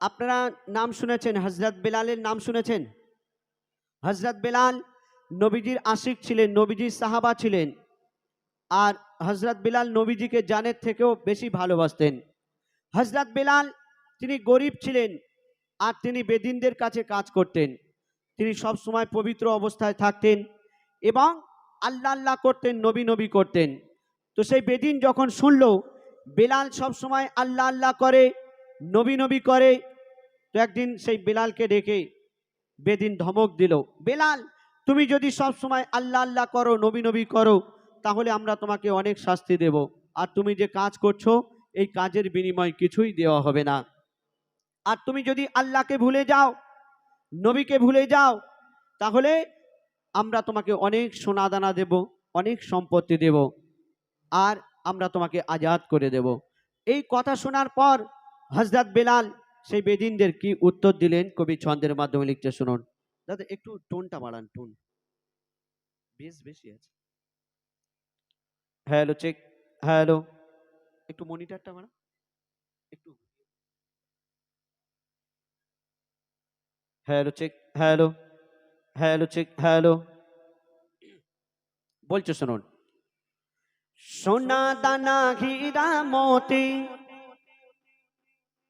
আপনারা নাম শুনেছেন হজরত বেলালের নাম শুনেছেন? হজরত বেলাল নবীজির আশিক ছিলেন, নবীজির সাহাবা ছিলেন। আর হজরত বেলাল নবীজিকে জানের থেকেও বেশি ভালোবাসতেন। হজরত বেলাল তিনি গরিব ছিলেন আর তিনি বেদিনদের কাছে কাজ করতেন। তিনি সব সময় পবিত্র অবস্থায় থাকতেন এবং আল্লাহ আল্লাহ করতেন, নবী নবী করতেন। তো সেই বেদিন যখন শুনল, বেলাল সব সময় আল্লাহ আল্লাহ করে, নবী নবী করে তো একদিন সেই বেলালকে ডেকে বেদিন ধমক দিল, বেলাল, তুমি যদি সব সময় আল্লাহ আল্লাহ করো, নবী নবী করো, তাহলে আমরা তোমাকে অনেক শাস্তি দেব। আর তুমি যে কাজ করছ, এই কাজের বিনিময় কিছুই দেওয়া হবে না। আর তুমি যদি আল্লাহকে ভুলে যাও, নবীকে ভুলে যাও, তাহলে আমরা তোমাকে অনেক সোনাদানা দেব, অনেক সম্পত্তি দেব, আর আমরা তোমাকে আজাদ করে দেব। এই কথা শোনার পর হজরত বেলাল সেই বেদিনদের কি উত্তর দিলেন কবি ছন্দের মাধ্যমে লিখতে শুনুন। দাদা একটু টোনটা বাড়ান টোন। বেশ বেশি আছে। Hello check hello. একটু মনিটরটা বাড়ান। একটু। Hello check hello. Hello check hello. বলছো শুনুন। সোনা দানা হীরা মতি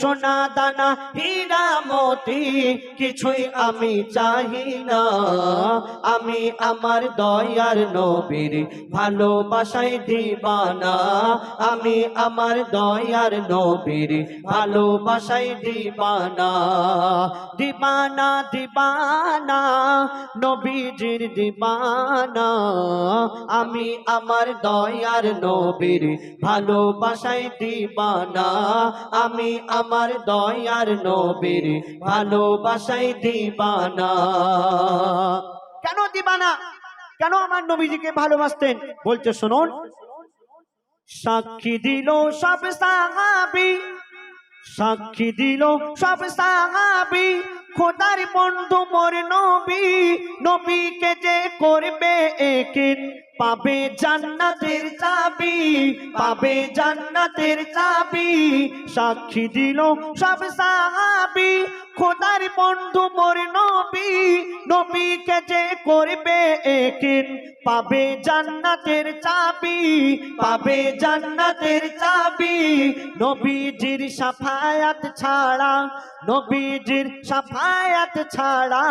সোনা দানা, হীরা মতি, কিছুই আমি চাহি না। আমি আমার দয়ার নবীর ভালোবাসাই দিবানা। আমি আমার দয়ার নবীর ভালোবাসাই দিবানা। দিবানা দিবানা, নবীজির দিবানা। আমি আমার দয়ার নবীর ভালোবাসাই দিবানা। আমি আমার দয়ার নবীর ভালোবাসাই দিবানা। কেন দিবানা? কেন আমার নবীজিকে ভালোবাসতেন? বলছে, শুনুন। সাক্ষী দিল সব সাহাবি। সাক্ষী দিল সব সাহাবি। খোদার বন্ধু মোর নবী, নবীকে যে করবে একিন, পাবে জান্নাতের চাবি, পাবে জান্নাতের চাবি, সাক্ষী দিল সব সাহাবি। খোদার বন্ধু মোর নবী, নবীকে যে করবে একিন পাবে জান্নাতের চাবি, পাবে জান্নাতের চাবি। নবীজির সাফায়াত ছাড়া, নবীজির সাফায়াত ছাড়া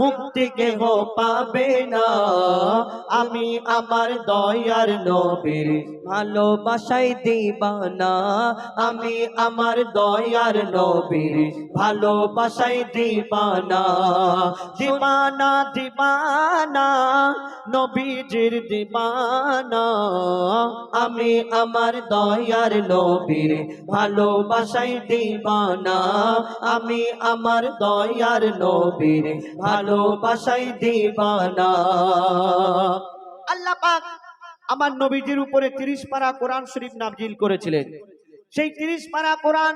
মুক্তি কেহ পাবে না। আমি আমার দয়ার নবীর ভালোবাসাই দিবানা। আমি আমার দয়ার নবীর ভালোবাসাই দিবানা দিবানা দিবানা, নবীজির দিবানা। আমি আমার দয়ার নবীর ভালোবাসাই দিবানা, আমি আমার দয়ার নবীর ভালোবাসাই দিবানা। আল্লাহ পাক আমার নবীজির উপরে তিরিশ পারা কোরআন শরীফ নাবজিল করেছিলেন। সেই তিরিশ পারা কোরআন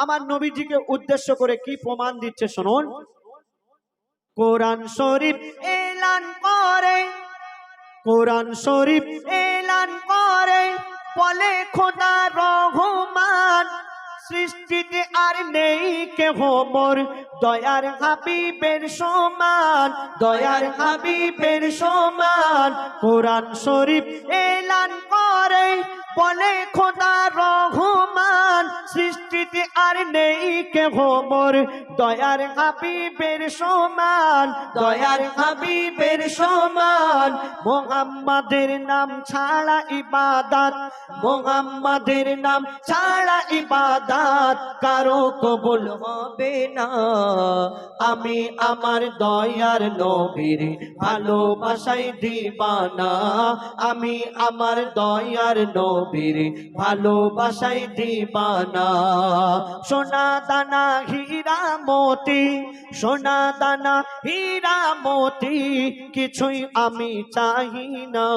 আমার নবীজিকে উদ্দেশ্য করে কি প্রমাণ দিচ্ছে শুনুন? কোরআন শরীফ এলান করে। কোরআন শরীফ এলান করে। বলে, খোদা রহমান, সৃষ্টিতে আর নেই কেহ মোর। দয়ার হাবিবের সমান, দয়ার হাবিবের সমান। কোরআন শরীফ এলান করে। বলে, খোদা রহমান সৃষ্টিতে আর নেই কেহ মোর। দয়ার হাবিবের সমান, দয়ার হাবিবের সমান। মোহাম্মদের নাম ছাড়া ইবাদাত, মোহাম্মদের নাম ছাড়া ইবাদাত কারও কবুল হবে না। আমি আমার দয়ার নবীর ভালোবাসাই দিবানা। আমি আমার দয়ার নবীর ভালোবাসাই দিবানা। দিবানা সোনা দানা হীরা মতি সোনা দানা হীরা মতি, কিছুই আমি চাহি না।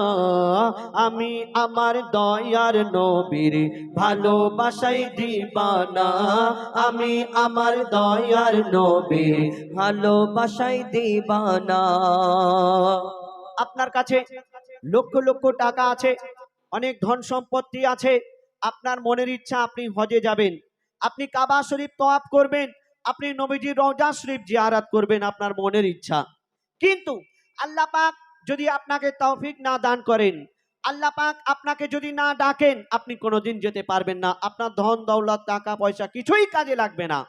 আমি আমার দয়ার নবীর ভালোবাসাই দিবানা। আমি আমার দয়ার নবীর ভালোবাসাই দিবানা। আপনার কাছে লক্ষ লক্ষ টাকা আছে, অনেক ধন সম্পত্তি আছে আপনার মনের ইচ্ছা আপনি হজে যাবেন, আপনি কাবা শরীফ তোয়াব করবেন, আপনি নবীজির রওজা শরীফ জিয়ারাত করবেন আপনার মনের ইচ্ছা। কিন্তু আল্লাহ পাক যদি আপনাকে তৌফিক না দান করেন, আল্লাহ পাক আপনাকে যদি না ডাকেন, আপনি কোনোদিন যেতে পারবেন না। আপনার ধন, দৌলত, টাকা, পয়সা কিছুই কাজে লাগবে না।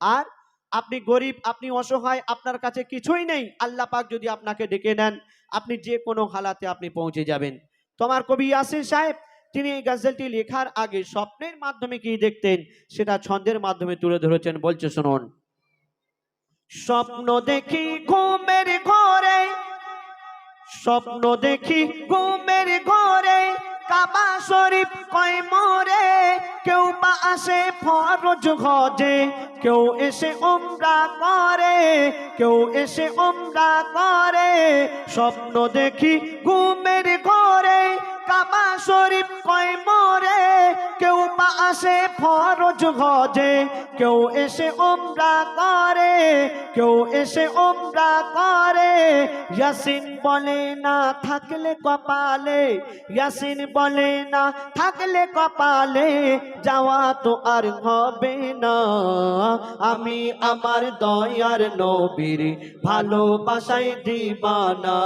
আর আপনি গরিব, আপনি অসহায়, আপনার কাছে কিছুই নেই, আল্লাহ পাক যদি আপনাকে ডেকে নেন, আপনি যে কোনো হালাতে আপনি পৌঁছে যাবেন। তোমার কবি ইয়াসির সাহেব তিনি এই গজলটি লেখার আগে স্বপ্নের মাধ্যমে কি দেখতেন? সেটা ছন্দের মাধ্যমে তুলে ধরেছেন, বলছে, শুনুন। স্বপ্ন দেখি ঘুমের ঘরে, স্বপ্ন দেখি ঘুমের ঘরে, কাবা শরীফ কয় মোরে, কেউ বা আসে ফরজ হজে, কেউ এসে ওমরা করে, কেউ এসে ওমরা করে। স্বপ্ন দেখি কাবা শরীফ কয় মোরে আসে ফরজ হজে কেউ এসে ওমরা করে, কেউ এসে ওমরা করে। ইয়াসিন বলে না থাকলে কপালে, ইয়াসিন বলে না থাকলে কপালে। যাওয়া তো আর হবে না। আমি আমার দয়ার নবীর ভালোবাসাই দিবানা।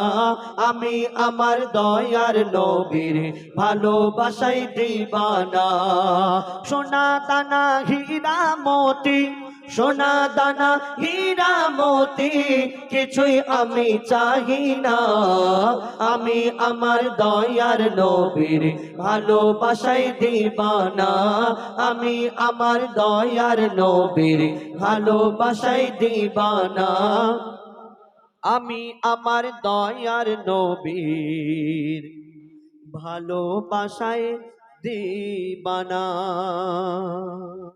আমি আমার দয়ার নবীর ভালোবাসাই দিবানা। সোনা দানা হীরা মতি সোনা দানা হীরা মতি কিছুই আমি চাহি না। আমি আমার দয়ার নবীর ভালোবাসাই দিবানা। আমি আমার দয়ার নবীর ভালোবাসাই দিবানা। আমি আমার দয়ার নবীর ভালোবাসায় দিবানা।